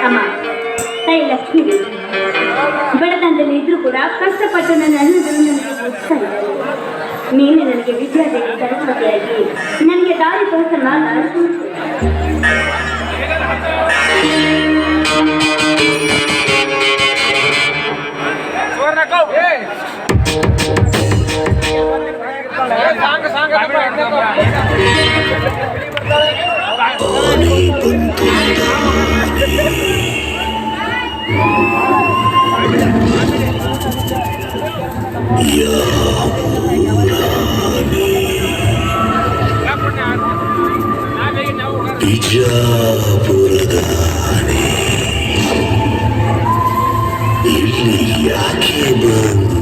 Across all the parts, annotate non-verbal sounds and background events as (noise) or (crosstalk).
ಅಮ್ಮ, ತಾಯಿ ಲಕ್ಷ್ಮಿ, ಬಡತನದಲ್ಲಿ ಇದ್ರೂ ಕೂಡ ಕಷ್ಟಪಟ್ಟು ನನ್ನ ಅಣ್ಣದರು ನನಗೆ ಓದಿಸ್ತಾ ನೀನು ನನಗೆ ವಿದ್ಯಾರ್ಥಿಗೆ ಸರಸ್ವತಿಯಾಗಿ ನನಗೆ ದಾರಿ ತೋರಿಸಲ್ಲ ನಾನು ಬಿಜಾಪುರದ ಆನೆ ಇಲ್ಲಿ ಯಾಕೆ ಬಂತು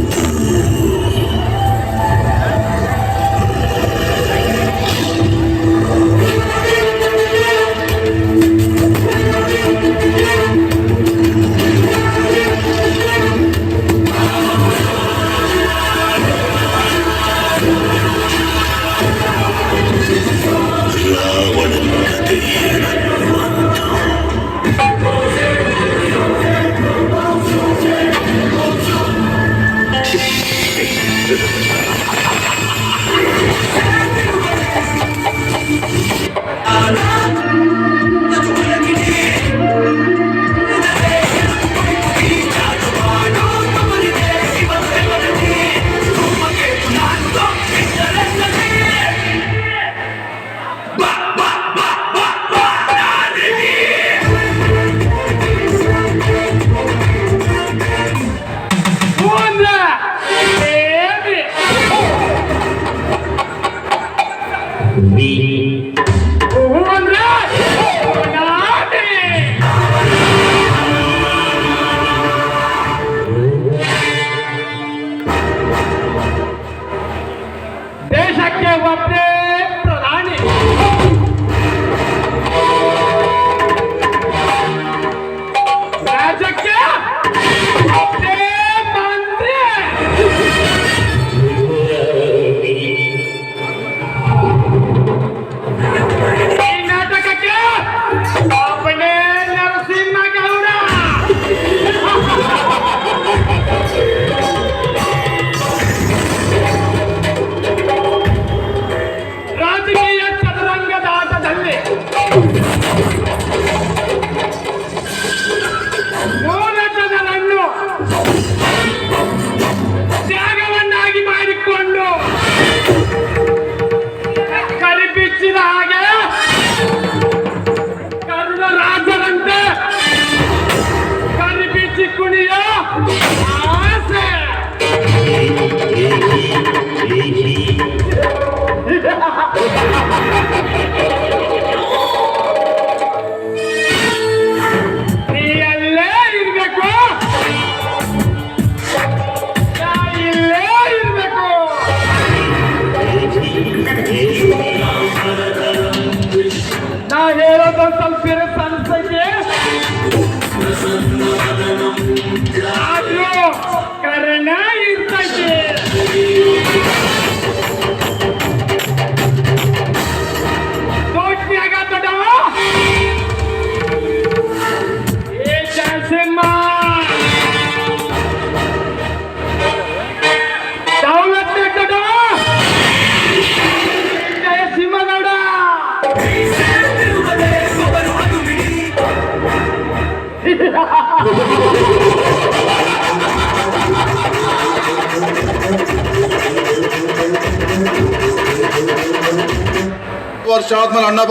वर्षात मला अण्णा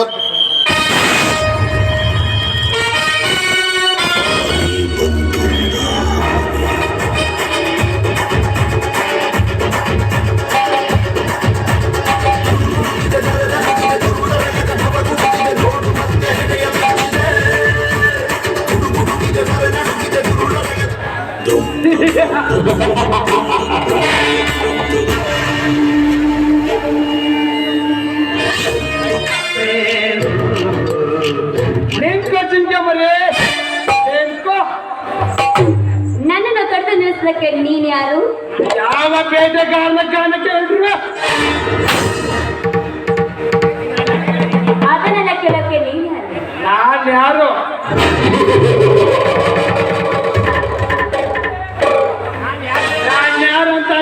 ನಿಂತ್ಕೋ ಚಿಂತೆ ಮರಿ. ನಿಂತ್ಕೋ. ನನ್ನನ್ನು ಕರೆದು ನಿಲ್ಲಿಸ್ಲಿಕ್ಕೆ ನೀನ್ ಯಾರು? ಯಾವ ಬೇಟೆ ಕಾರಣ ಕಾರಣಕ್ಕೆ ಹೇಳ್ರು ಅದನ್ನೆಲ್ಲ ಕೇಳಕ್ಕೆ ನೀನ್ ಯಾರು? ನಾನು ಯಾರು?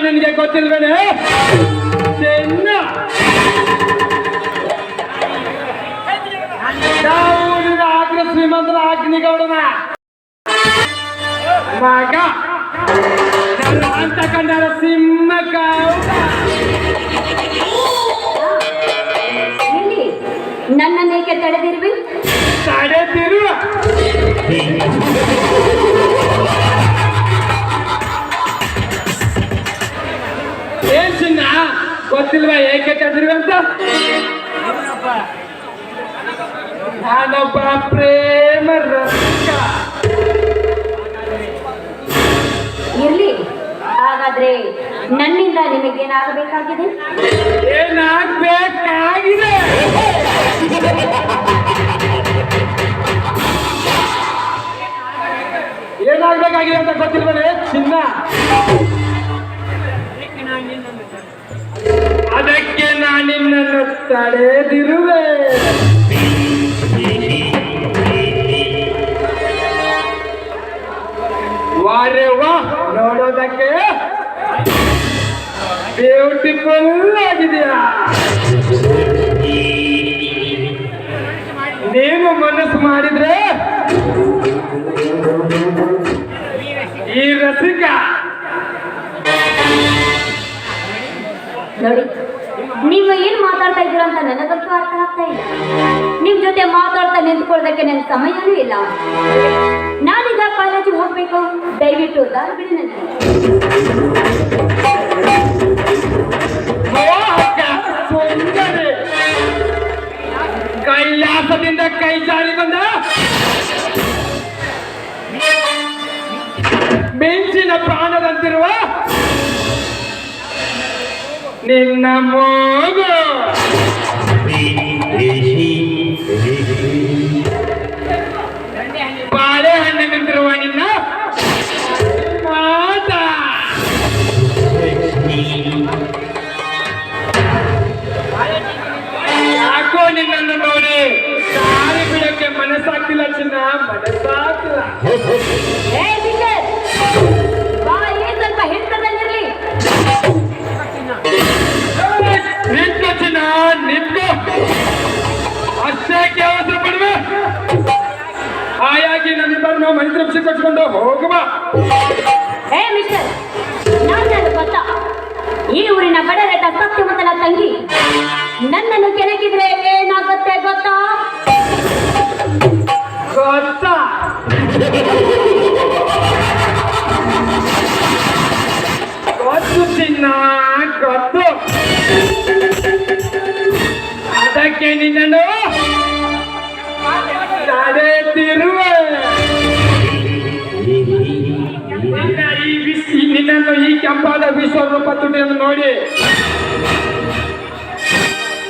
ನಿನಗೆ ಗೊತ್ತಿಲ್ವೇನೆ? ಆಗ್ರ ಶ್ರೀಮಂತರ ಅಗ್ನಿಗೌಡನ ಮಗ. ನನ್ನ ಅಂತ ಕಂಡರ ಸಿಂಹ ಗೌಡ ಎಲ್ಲಿ? ನನ್ನನ್ನೇಕೆ ತಡೆದಿರುವೆ? ತಡೆದಿರುವ. ಗೊತ್ತಿಲ್ವಾ ಏಕೆ ಚಂದ್ರಿ ಅಂತ ನಾನೊಬ್ಬ ಪ್ರೇಮ ರಸಿಕ ಇರ್ಲಿ. ಹಾಗಾದ್ರೆ ನನ್ನಿಂದ ನಿಮಗೇನಾಗಬೇಕಾಗಿದೆ ಏನಾಗಬೇಕಾಗಿದೆ? ಏನಾಗಬೇಕಾಗಿದೆ? ಅಂತ ಗೊತ್ತಿಲ್ವೇ ಚಿನ್ನ. ಅದಕ್ಕೆ ನಾನು ನಿನ್ನನ್ನು ತಡೆದಿರುವೆ. ವಾರೆ ವಾ ನೋಡೋದಕ್ಕೆ ಬ್ಯೂಟಿಫುಲ್ ಆಗಿದೆಯಾ ನೀನು ಮನಸ್ಸು ಮಾಡಿದ್ರೆ ಈ ರಸಿಕ ನೋಡಿ ನೀವು ಏನ್ ಮಾತಾಡ್ತಾ ಇದ್ದೀರಾ ಅಂತ ನನಗಂತೂ ಅರ್ಥ ಆಗ್ತಾ ಇಲ್ಲ. ನಿಮ್ಮ ಜೊತೆ ಮಾತಾಡ್ತಾ ನಿಂತ್ಕೊಳ್ಳೋದಕ್ಕೆ ನನ್ ಸಮಯನೂ ಇಲ್ಲ. ನಾನೀಗ ಕಾಲೇಜ್ ಹೋಗ್ಬೇಕು. ದಯವಿಟ್ಟು ದಾರಿ ಬಿಡಿ ನನಗೆ. ಕೈಲಾಸದಿಂದ ಕೈ ಜಾರಿ ಬಂದ ಮಿಂಚಿನ ಪ್ರಾಣದಂತಿರುವ ನಿನ್ನ ಮೋಗ. ಬಾಳೆಹಣ್ಣ ನಿಂತಿರುವ ನಿನ್ನ ಮಾತ. ಯಾಕೋ ನಿನ್ನನ್ನು ನೋಡಿ ಸಾರಿ ಬಿಡಕ್ಕೆ ಮನಸ್ಸಾಗ್ತಿಲ್ಲ ಚಿನ್ನ ಮನಸ್ಸಾಗ್ತಿಲ್ಲ. ಕೊಟ್ಕೊಂಡು ಹೋಗುವ. ಏ ಮಿಸ್ಟರ್ ನಾನು ಗೊತ್ತಾ? ಈ ಊರಿನ ಬಡರೆಟ ಸತ್ಯವಂತನ ತಂಗಿ. ನನ್ನನ್ನು ಕೆಣಕಿದ್ರೆ ಏನಾಗುತ್ತೆ ಗೊತ್ತಾ? ಗೊತ್ತಾ? ಗೊತ್ತು ಚಿನ್ನ ಗೊತ್ತು. ಅದಕ್ಕೆ ನಿನ್ನನ್ನು ಈ ಕೆಂಪಾದ ವಿಶ್ವರೂಪ ತುಟಿಯನ್ನು ನೋಡಿ.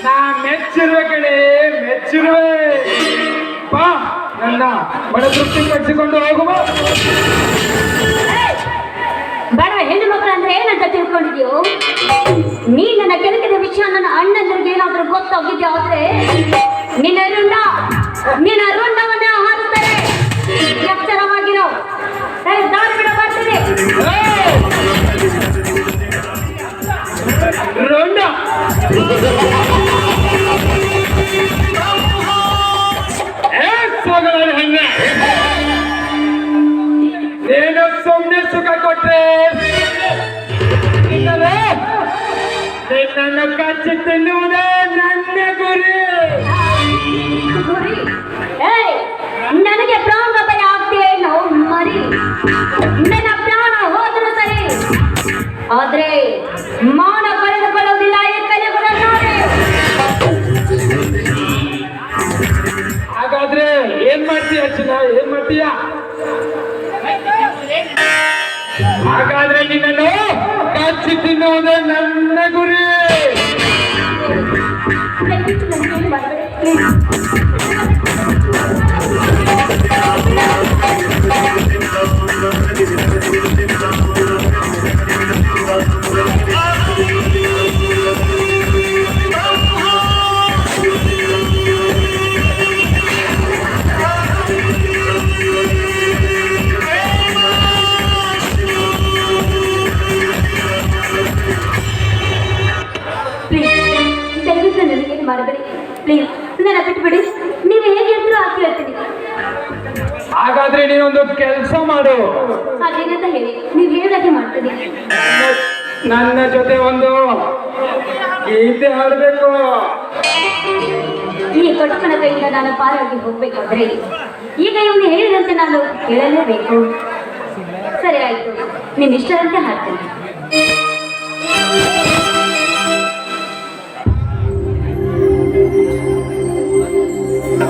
ನಾ ಮೆಚ್ಚಿರುವ ಕಡೆ ಮೆಚ್ಚಿರುವೆ. ಬಾ, ನನ್ನ ಬಡ ತೃಪ್ತಿ ಪಡಿಸಿಕೊಂಡು ಹೋಗುವ. ಬಡ ಹೆಣ್ಣು ಮಕ್ಕಳು ಅಂದ್ರೆ ಏನಂತ ತಿಳ್ಕೊಂಡಿದ್ಯೋ? ನೀ ನನ್ನ ಕೆಣಕಿದ ವಿಷಯ ನನ್ನ ಅಣ್ಣಂದ್ರಿಗೆ ಏನಾದ್ರೂ ಗೊತ್ತಾಗಿದ್ಯಾ ಆದ್ರೆ? ನಿನ್ನ ಋಣ ನಿನ್ನ ರುಂಡವನ್ನ (laughs) ನೀನು ಸುಮ್ಮನೆ ಸುಖ ಕೊಟ್ರೆ ನಿನ್ನನ್ನು ಕಚ್ಚಿ ತಿನ್ನುವುದೇ ನನ್ನ ಗುರಿ. ಚಿನ್ನ ಏನ್ ಮಾಡ್ತೀಯ? ಹಾಗಾದ್ರೆ ನಿನ್ನನ್ನು ಕಚ್ಚಿ ತಿನ್ನುವುದೇ ನನ್ನ ಗುರಿ. ನನಗೇನು ಗೀತೆ ಹಾಡಬೇಕು. ಈ ದೊಡ್ಡ ಮನದಿಂದ ನಾನು ಪಾರಾಗಿ ಹೋಗ್ಬೇಕಾದ್ರೆ ಈಗ ಇವನು ಹೇಳಿದಂತೆ ನಾನು ಕೇಳಲೇಬೇಕು. ಸರಿ ಆಯ್ತು. ನಿನ್ನ ಇಷ್ಟದಂತೆ ಹಾಡ್ತೇನೆ.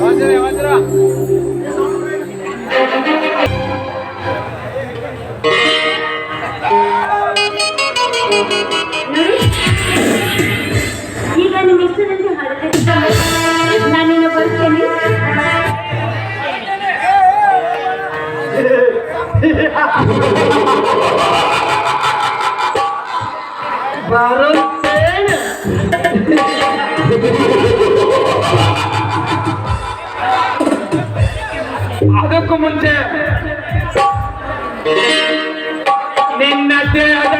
ವಜ್ರ ವಜ್ರ ಅದಕ್ಕೂ ಮುಂಚೆ ನಿನ್ನದೇ ಅದ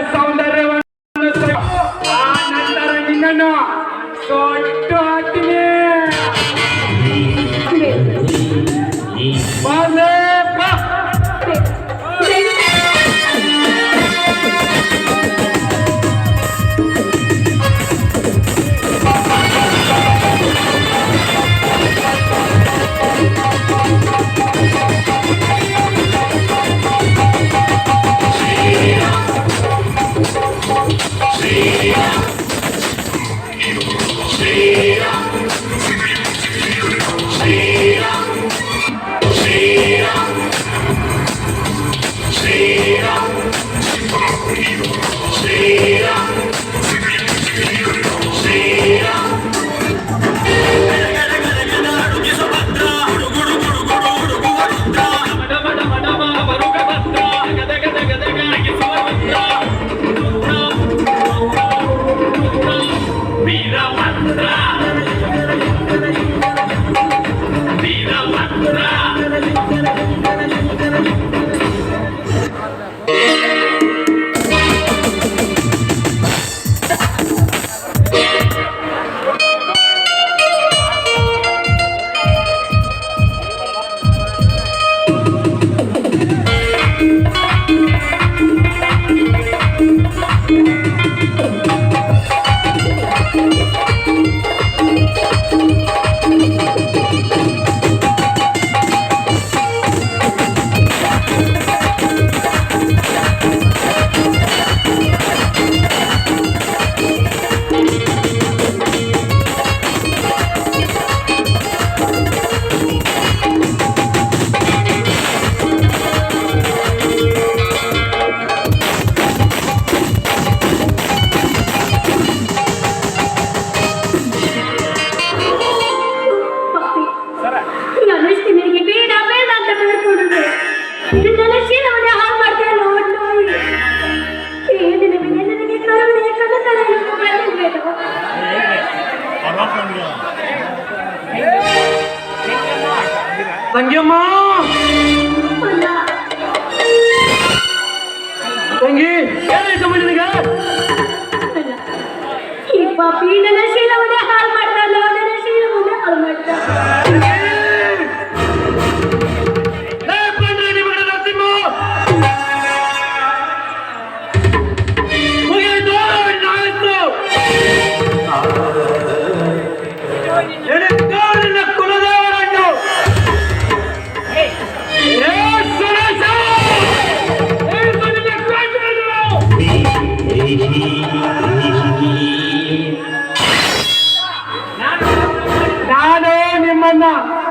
പീഡന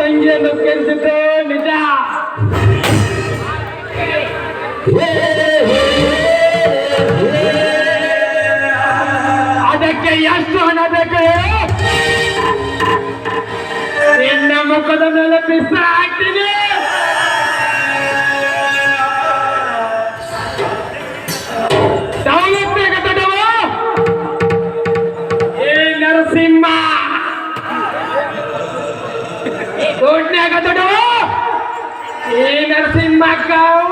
ತಂಗಿಯನ್ನು ಕೆಲ್ಸಿದ್ರೆ ನಿಜ. ಅದಕ್ಕೆ ಎಷ್ಟು ಹಣ ಬೇಕು? ನಿನ್ನ ಮುಖದ ಮೇಲೆ ಬಿಸಾಕ್ತೀನಿ Go.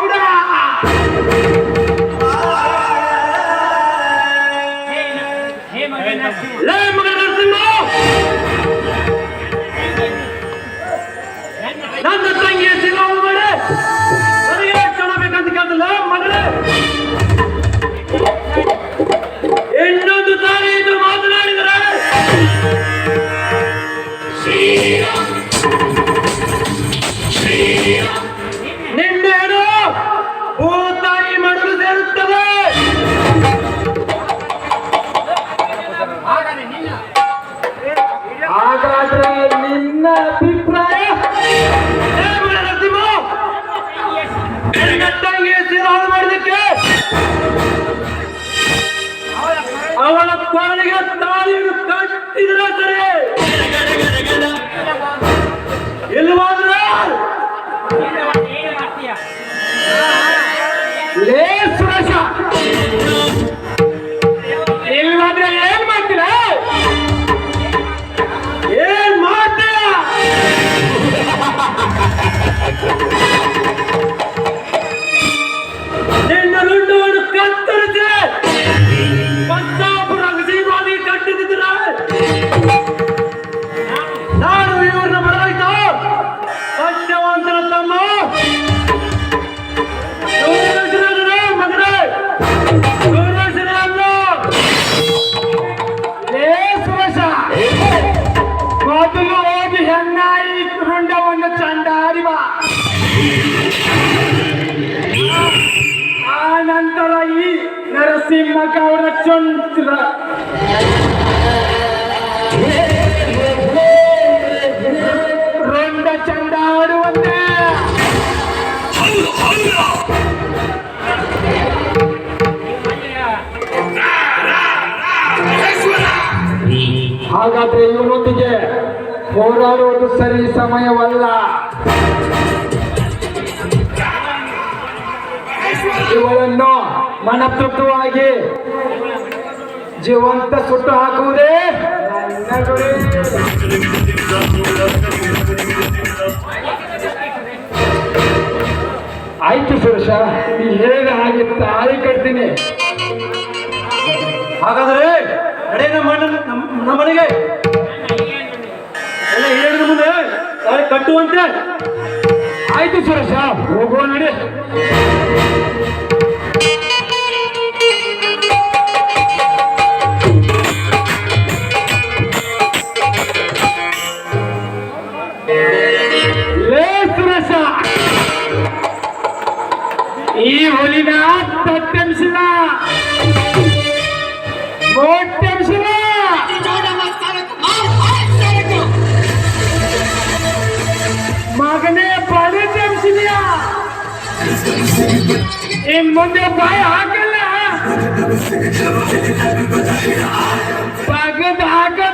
ನರಸಿಂಹಕ ಗೌಡ ಚಂದ್ರ ರೊಂಡ ಚಂದ ಆಡುವಂತೆ ಹಾಗಾದ್ರೆ ಇವರೊಂದಿಗೆ ಹೋರಾಡುವುದು ಸರಿ ಸಮಯವಲ್ಲ. ಇವಳನ್ನು ಮನತೃಪ್ತವಾಗಿ ಜೀವಂತ ಸುಟ್ಟು ಹಾಕುವುದೇ. ಆಯ್ತು ಸುರೇಶ ನೀ ಹಾಗೆ ತಾಳಿ ಕಟ್ತೀನಿ ಹಾಗಾದ್ರೆ ನಡೆ ನಮ್ಮ ನಮ್ಮನೆಗೆ ನಮ್ಮ ನಮ್ಮ ಮನೆಗೆ ಹೇಳಿದ ಮುಂದೆ ಕಟ್ಟುವಂತೆ ಆಯ್ತು ಸುರೇಶ ಹೋಗುವ ನಡಿ ಈ ಹುಲಿನ ತೊಟ್ಟೆಂಸಿಲ್ಲ ಮೊಟ್ಟೆಂಸಿಲ್ಲ ಮಗನೇ ಬಳಿ ತೆಂಸಿದೆಯ ಇನ್ ಮುಂದೆ ಬಾಯಿ ಹಾಕಲ್ಲ ಪಗದ ಹಾಕಲ್ಲ